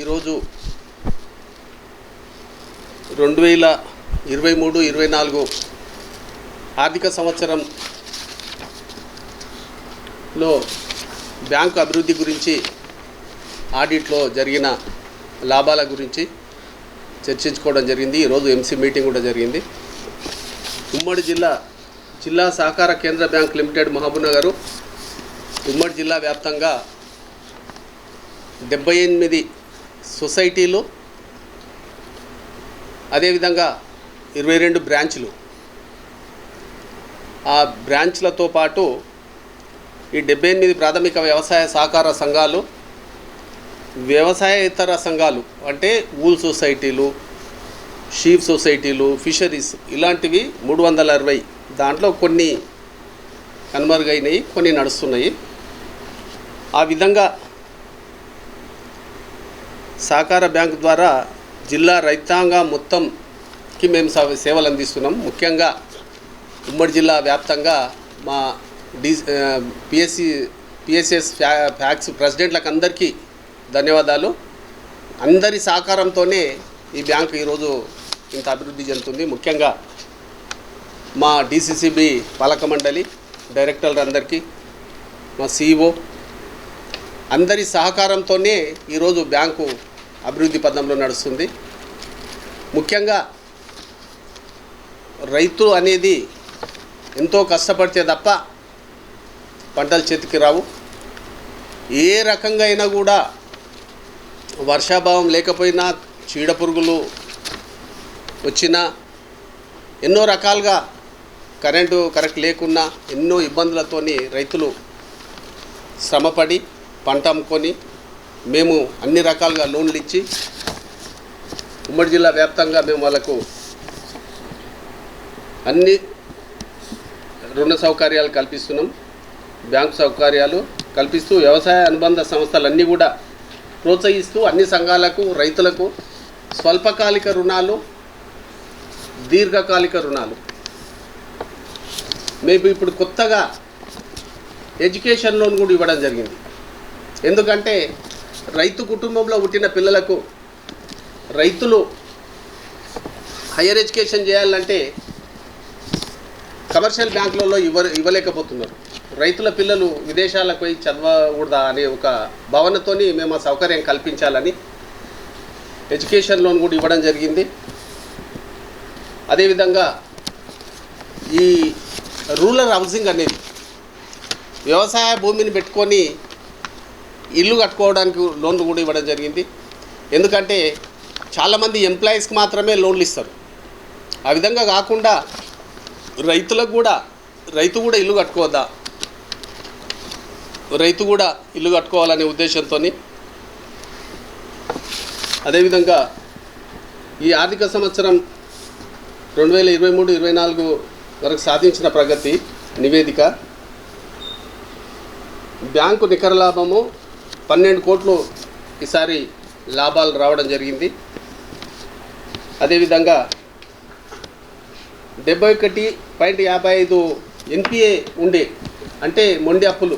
ఈరోజు రెండు వేల ఇరవై మూడు ఇరవై నాలుగు ఆర్థిక సంవత్సరంలో బ్యాంకు అభివృద్ధి గురించి ఆడిట్లో జరిగిన లాభాల గురించి చర్చించుకోవడం జరిగింది. ఈరోజు ఎంసీ మీటింగ్ కూడా జరిగింది. ఉమ్మడి జిల్లా జిల్లా సహకార కేంద్ర బ్యాంక్ లిమిటెడ్ మహబూబ్నగర్ ఉమ్మడి జిల్లా వ్యాప్తంగా డెబ్బై ఎనిమిది సొసైటీలో అదేవిధంగా ఇరవై రెండు బ్రాంచ్లు. ఆ బ్రాంచ్లతో పాటు ఈ డెబ్బై ఎనిమిది ప్రాథమిక వ్యవసాయ సహకార సంఘాలు వ్యవసాయేతర సంఘాలు అంటే ఊల్ సొసైటీలు షీప్ సొసైటీలు ఫిషరీస్ ఇలాంటివి మూడు వందల అరవై దాంట్లో కొన్ని కనుమరుగైనవి కొన్ని నడుస్తున్నాయి. ఆ విధంగా సహకార బ్యాంకు ద్వారా జిల్లా రైతాంగం మొత్తంకి మేము సేవలు అందిస్తున్నాం. ముఖ్యంగా ఉమ్మడి జిల్లా వ్యాప్తంగా మా డి పిఎస్సి పిఎస్ఎస్ ఫ్యా ఫ్యాక్స్ ప్రెసిడెంట్లకు అందరికీ ధన్యవాదాలు. అందరి సహకారంతోనే ఈ బ్యాంకు ఈరోజు ఇంత అభివృద్ధి చెందుతుంది. ముఖ్యంగా మా డిసిసిబి పాలక మండలి డైరెక్టర్లందరికీ మా సిఇఓ అందరి సహకారంతోనే ఈరోజు బ్యాంకు అభివృద్ధి పథంలో నడుస్తుంది. ముఖ్యంగా రైతు అనేది ఎంతో కష్టపడితే తప్ప పంటలు చేతికి రావు. ఏ రకంగా అయినా కూడా వర్షాభావం లేకపోయినా చీడపురుగులు వచ్చినా ఎన్నో రకాలుగా కరెంటు కరెక్ట్ లేకున్నా ఎన్నో ఇబ్బందులతోని రైతులు శ్రమపడి పంట అమ్ముకొని మేము అన్ని రకాలుగా లోన్లు ఇచ్చి ఉమ్మడి జిల్లా వ్యాప్తంగా మేము వాళ్ళకు అన్ని రుణ సౌకర్యాలు కల్పిస్తున్నాం. బ్యాంకు సౌకర్యాలు కల్పిస్తూ వ్యవసాయ అనుబంధ సంస్థలన్నీ కూడా ప్రోత్సహిస్తూ అన్ని సంఘాలకు రైతులకు స్వల్పకాలిక రుణాలు దీర్ఘకాలిక రుణాలు. మేము ఇప్పుడు కొత్తగా ఎడ్యుకేషన్ లోన్ కూడా ఇవ్వడం జరిగింది. ఎందుకంటే రైతు కుటుంబంలో పుట్టిన పిల్లలకు రైతులు హయ్యర్ ఎడ్యుకేషన్ చేయాలంటే కమర్షియల్ బ్యాంకులలో ఇవ్వ ఇవ్వలేకపోతున్నారు. రైతుల పిల్లలు విదేశాలకు పోయి చదవకూడదా అనే ఒక భావనతోని మేము ఆ సౌకర్యం కల్పించాలని ఎడ్యుకేషన్ లోన్ కూడా ఇవ్వడం జరిగింది. అదేవిధంగా ఈ రూరల్ హౌసింగ్ అనేది వ్యవసాయ భూమిని పెట్టుకొని ఇల్లు కట్టుకోవడానికి లోన్లు కూడా ఇవ్వడం జరిగింది. ఎందుకంటే చాలామంది ఎంప్లాయీస్కి మాత్రమే లోన్లు ఇస్తారు. ఆ విధంగా కాకుండా రైతులకు కూడా రైతు కూడా ఇల్లు కట్టుకోవద్దా? రైతు కూడా ఇల్లు కట్టుకోవాలనే ఉద్దేశంతో అదేవిధంగా ఈ ఆర్థిక సంవత్సరం రెండు వేల ఇరవై మూడు ఇరవై నాలుగు వరకు సాధించిన ప్రగతి నివేదిక. బ్యాంకు నికర లాభము పన్నెండు కోట్లు ఈసారి లాభాలు రావడం జరిగింది. అదేవిధంగా డెబ్బై ఒకటి పాయింట్ యాభై ఐదు ఎన్పిఏ ఉండే అంటే మొండి అప్పులు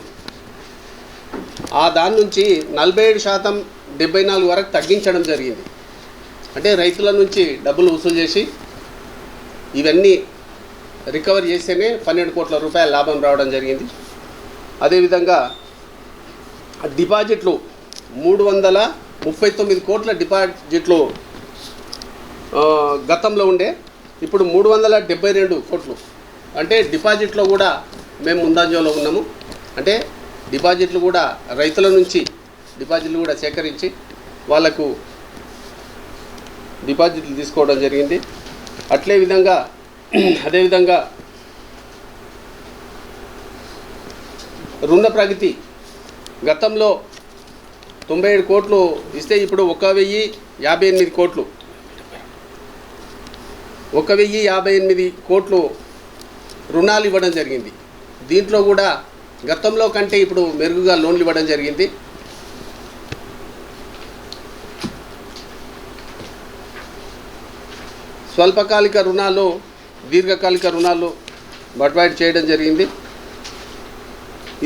ఆ దాని నుంచి నలభై ఏడు శాతం డెబ్బై నాలుగు వరకు తగ్గించడం జరిగింది. అంటే రైతుల నుంచి డబ్బులు వసూలు చేసి ఇవన్నీ రికవర్ చేస్తేనే పన్నెండు కోట్ల రూపాయల లాభం రావడం జరిగింది. అదేవిధంగా డిపాజిట్లు మూడు వందల ముప్పై తొమ్మిది కోట్ల డిపాజిట్లు గతంలో ఉండే. ఇప్పుడు మూడు వందల డెబ్బై రెండు కోట్లు. అంటే డిపాజిట్లో కూడా మేము ముందంజలో ఉన్నాము. అంటే డిపాజిట్లు కూడా రైతుల నుంచి డిపాజిట్లు కూడా సేకరించి వాళ్ళకు డిపాజిట్లు తీసుకోవడం జరిగింది. అట్లే విధంగా అదేవిధంగా రుణ ప్రగతి గతంలో తొంభై ఏడు కోట్లు ఇస్తే ఇప్పుడు ఒక వెయ్యి యాభై ఎనిమిది కోట్లు. ఒక వెయ్యి యాభై ఎనిమిది కోట్లు రుణాలు ఇవ్వడం జరిగింది. దీంట్లో కూడా గతంలో కంటే ఇప్పుడు మెరుగుగా లోన్లు ఇవ్వడం జరిగింది. స్వల్పకాలిక రుణాలు దీర్ఘకాలిక రుణాలు బట్వాయిడ్ చేయడం జరిగింది.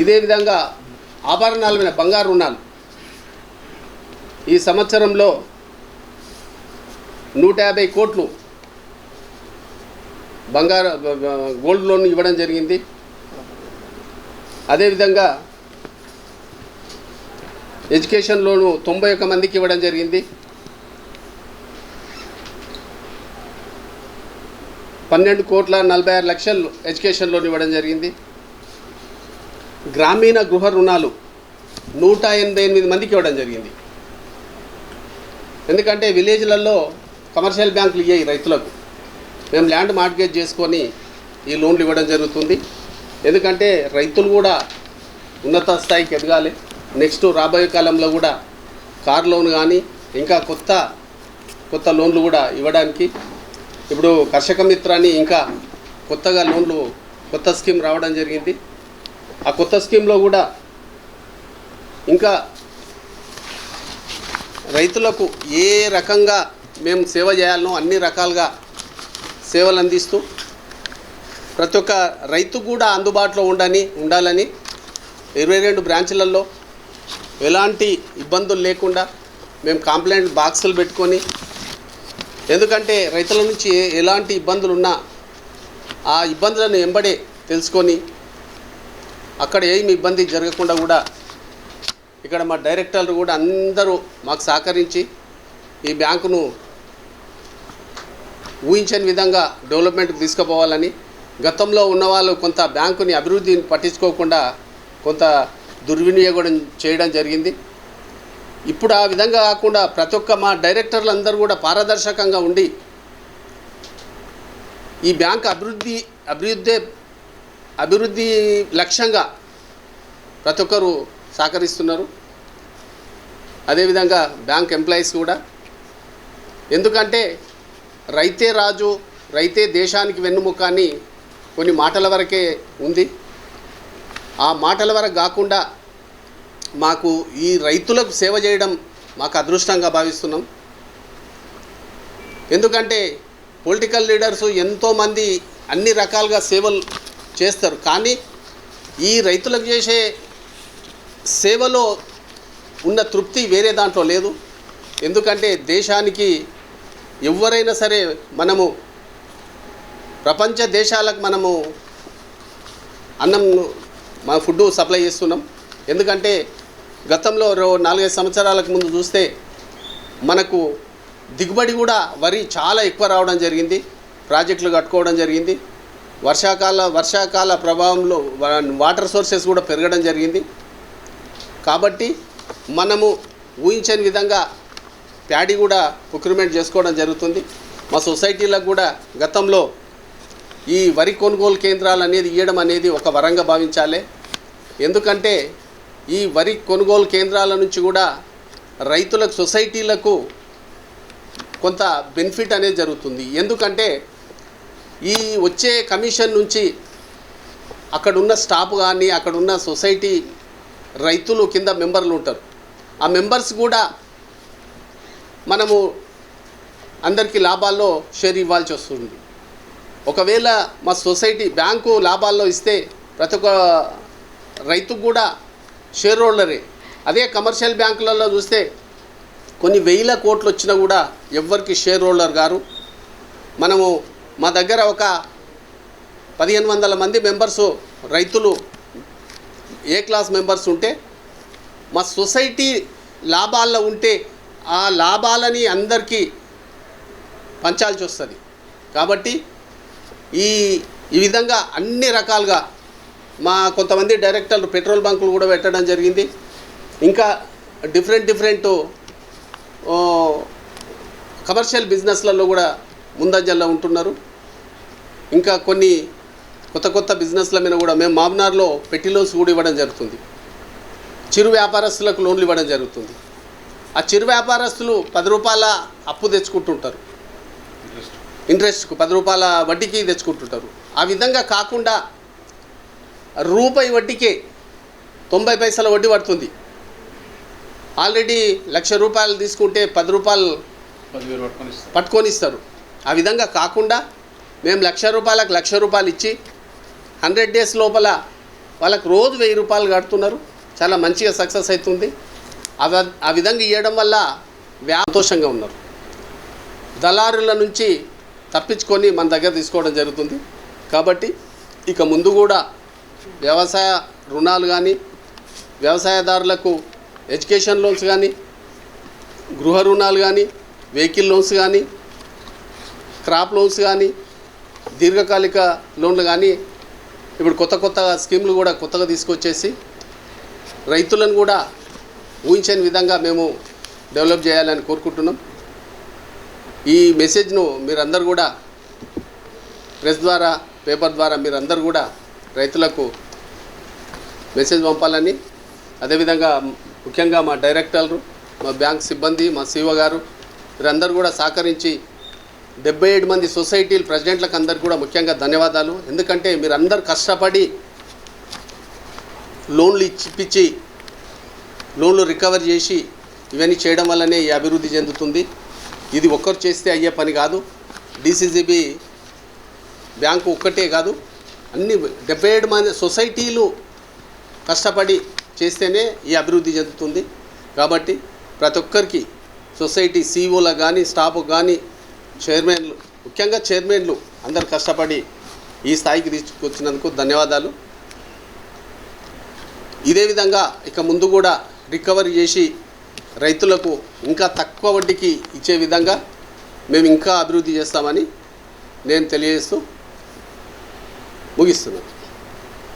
ఇదే విధంగా ఆభరణాల మీద బంగారు రుణాలు. ఈ సంవత్సరంలో నూట యాభై కోట్లు బంగారు గోల్డ్ లోన్ ఇవ్వడం జరిగింది. అదేవిధంగా ఎడ్యుకేషన్ లోను తొంభై ఒక్క మందికి ఇవ్వడం జరిగింది. పన్నెండు కోట్ల నలభై ఆరు లక్షలు ఎడ్యుకేషన్ లోన్ ఇవ్వడం జరిగింది. గ్రామీణ గృహ రుణాలు నూట ఎనభై ఎనిమిది మందికి ఇవ్వడం జరిగింది. ఎందుకంటే విలేజ్లలో కమర్షియల్ బ్యాంకులు ఇయ్యాయి రైతులకు. మేము ల్యాండ్ మార్గేజ్ చేసుకొని ఈ లోన్లు ఇవ్వడం జరుగుతుంది. ఎందుకంటే రైతులు కూడా ఉన్నత స్థాయికి ఎదగాలి. నెక్స్ట్ రాబోయే కాలంలో కూడా కార్ లోన్ కానీ ఇంకా కొత్త కొత్త లోన్లు కూడా ఇవ్వడానికి. ఇప్పుడు కర్షక మిత్ర అని ఇంకా కొత్తగా లోన్లు కొత్త స్కీమ్ రావడం జరిగింది. ఆ కొత్త స్కీమ్లో కూడా ఇంకా రైతులకు ఏ రకంగా మేము సేవ చేయాలనో అన్ని రకాలుగా సేవలు అందిస్తూ ప్రతి ఒక్క రైతు కూడా అందుబాటులో ఉండని ఉండాలని ఇరవై రెండు బ్రాంచ్లలో ఎలాంటి ఇబ్బందులు లేకుండా మేము కంప్లైంట్ బాక్సులు పెట్టుకొని ఎందుకంటే రైతుల నుంచి ఏ- ఎలాంటి ఇబ్బందులు ఉన్నా ఆ ఇబ్బందులను ఎంబడే తెలుసుకొని అక్కడ ఏమి ఇబ్బంది జరగకుండా కూడా ఇక్కడ మా డైరెక్టర్లు కూడా అందరూ మాకు సహకరించి ఈ బ్యాంకును ఊహించని విధంగా డెవలప్మెంట్ తీసుకుపోవాలని గతంలో ఉన్న వాళ్ళు కొంత బ్యాంకుని అభివృద్ధిని పట్టించుకోకుండా కొంత దుర్వినియోగం చేయడం జరిగింది. ఇప్పుడు ఆ విధంగా కాకుండా ప్రతి ఒక్క మా డైరెక్టర్లు అందరూ కూడా పారదర్శకంగా ఉండి ఈ బ్యాంక్ అభివృద్ధి అభివృద్ధి అభివృద్ధి లక్ష్యంగా ప్రతి ఒక్కరు సహకరిస్తున్నారు. అదేవిధంగా బ్యాంక్ ఎంప్లాయీస్ కూడా. ఎందుకంటే రైతే రాజు రైతే దేశానికి వెన్నుముక అని కొన్ని మాటల వరకే ఉంది. ఆ మాటల వరకు కాకుండా మాకు ఈ రైతులకు సేవ చేయడం మాకు అదృష్టంగా భావిస్తున్నాం. ఎందుకంటే పొలిటికల్ లీడర్స్ ఎంతోమంది అన్ని రకాలుగా సేవలు చేస్తారు. కానీ ఈ రైతులకు చేసే సేవలో ఉన్న తృప్తి వేరే దాంట్లో లేదు. ఎందుకంటే దేశానికి ఎవరైనా సరే మనము ప్రపంచ దేశాలకు మనము అన్నం మా ఫుడ్ సప్లై చేస్తున్నాం. ఎందుకంటే గతంలో రో నాలుగైదు సంవత్సరాలకు ముందు చూస్తే మనకు దిగుబడి కూడా వరి చాలా ఎక్కువ రావడం జరిగింది. ప్రాజెక్టులు కట్టుకోవడం జరిగింది. వర్షాకాల వర్షాకాల ప్రభావంలో వా- వాటర్ సోర్సెస్ కూడా పెరగడం జరిగింది. కాబట్టి మనము ఊహించని విధంగా ప్యాడీ కూడా ప్రొక్యూర్మెంట్ చేసుకోవడం జరుగుతుంది. మా సొసైటీలకు కూడా గతంలో ఈ వరి కొనుగోలు కేంద్రాలు అనేది ఇవ్వడం అనేది ఒక వరంగా భావించాలి. ఎందుకంటే ఈ వరి కొనుగోలు కేంద్రాల నుంచి కూడా రైతులకు సొసైటీలకు కొంత బెనిఫిట్ అనేది జరుగుతుంది. ఎందుకంటే ఈ వచ్చే కమిషన్ నుంచి అక్కడున్న స్టాఫ్ కానీ అక్కడున్న సొసైటీ రైతులు కింద మెంబర్లు ఉంటారు. ఆ మెంబర్స్ కూడా మనము అందరికీ లాభాల్లో షేర్ ఇవ్వాల్సి వస్తుంది. ఒకవేళ మా సొసైటీ బ్యాంకు లాభాల్లో ఇస్తే ప్రతి ఒక్క రైతుకు కూడా షేర్ హోల్డరే. అదే కమర్షియల్ బ్యాంకులలో చూస్తే కొన్ని వేల కోట్లు వచ్చినా కూడా ఎవ్వరికి షేర్ హోల్డర్ గారు. మనము మా దగ్గర ఒక పదిహేను వందల మంది మెంబర్స్ రైతులు ఏ క్లాస్ మెంబర్స్ ఉంటే మా సొసైటీ లాభాల్లో ఉంటే ఆ లాభాలని అందరికీ పంచాల్సి వస్తుంది. కాబట్టి ఈ ఈ విధంగా అన్ని రకాలుగా మా కొంతమంది డైరెక్టర్లు పెట్రోల్ బంకులు కూడా పెట్టడం జరిగింది. ఇంకా డిఫరెంట్ డిఫరెంట్ కమర్షియల్ బిజినెస్లలో కూడా ముందంజల్లో ఉంటున్నారు. ఇంకా కొన్ని కొత్త కొత్త బిజినెస్ల మీద కూడా మేము మామ్నార్లో పెట్టి లోన్స్ కూడా ఇవ్వడం జరుగుతుంది. చిరు వ్యాపారస్తులకు లోన్లు ఇవ్వడం జరుగుతుంది. ఆ చిరు వ్యాపారస్తులు పది రూపాయల అప్పు తెచ్చుకుంటుంటారు. ఇంట్రెస్ట్కు పది రూపాయల వడ్డీకి తెచ్చుకుంటుంటారు. ఆ విధంగా కాకుండా రూపాయి వడ్డీకే తొంభై పైసల వడ్డీ పడుతుంది. ఆల్రెడీ లక్ష రూపాయలు తీసుకుంటే పది రూపాయలు పట్టుకొని ఇస్తారు. ఆ విధంగా కాకుండా మేము లక్ష రూపాయలకు లక్ష రూపాయలు ఇచ్చి హండ్రెడ్ డేస్ లోపల వాళ్ళకు రోజు వెయ్యి రూపాయలు కడుతున్నారు. చాలా మంచిగా సక్సెస్ అవుతుంది. అవి ఆ విధంగా ఇవ్వడం వల్ల సంతోషంగా ఉన్నారు. దళారుల నుంచి తప్పించుకొని మన దగ్గర తీసుకోవడం జరుగుతుంది. కాబట్టి ఇక ముందు కూడా వ్యవసాయ రుణాలు కానీ వ్యవసాయదారులకు ఎడ్యుకేషన్ లోన్స్ కానీ గృహ రుణాలు కానీ వెహికల్ లోన్స్ కానీ క్రాప్ లోన్స్ కానీ దీర్ఘకాలిక లోన్లు కానీ ఇప్పుడు కొత్త కొత్త స్కీములు కూడా కొత్తగా తీసుకొచ్చేసి రైతులను కూడా ఊహించని విధంగా మేము డెవలప్ చేయాలని కోరుకుంటున్నాం. ఈ మెసేజ్ను మీరందరూ కూడా ప్రెస్ ద్వారా పేపర్ ద్వారా మీరందరూ కూడా రైతులకు మెసేజ్ పంపాలని. అదేవిధంగా ముఖ్యంగా మా డైరెక్టర్లు మా బ్యాంక్ సిబ్బంది మా సీఓ గారు వీరందరూ కూడా సహకరించి డెబ్బై ఏడు మంది సొసైటీల ప్రెసిడెంట్లకు అందరికీ కూడా ముఖ్యంగా ధన్యవాదాలు. ఎందుకంటే మీరందరూ కష్టపడి లోన్లు ఇచ్చిపించి లోన్లు రికవర్ చేసి ఇవన్నీ చేయడం వల్లనే ఈ అభివృద్ధి చెందుతుంది. ఇది ఒక్కరు చేస్తే అయ్యే పని కాదు. డిసిసిబి బ్యాంకు ఒక్కటే కాదు. అన్ని డెబ్బై ఏడు మంది సొసైటీలు కష్టపడి చేస్తేనే ఈ అభివృద్ధి చెందుతుంది. కాబట్టి ప్రతి ఒక్కరికి సొసైటీ సీఓలకు కానీ స్టాఫ్ కానీ చైర్మన్లు ముఖ్యంగా చైర్మన్లు అందరు కష్టపడి ఈ స్థాయికి తీసుకొచ్చినందుకు ధన్యవాదాలు. ఇదే విధంగా ఇక ముందు కూడా రికవరీ చేసి రైతులకు ఇంకా తక్కువ వడ్డీకి ఇచ్చే విధంగా మేము ఇంకా అభివృద్ధి చేస్తామని నేను తెలియజేస్తూ ముగిస్తున్నాను.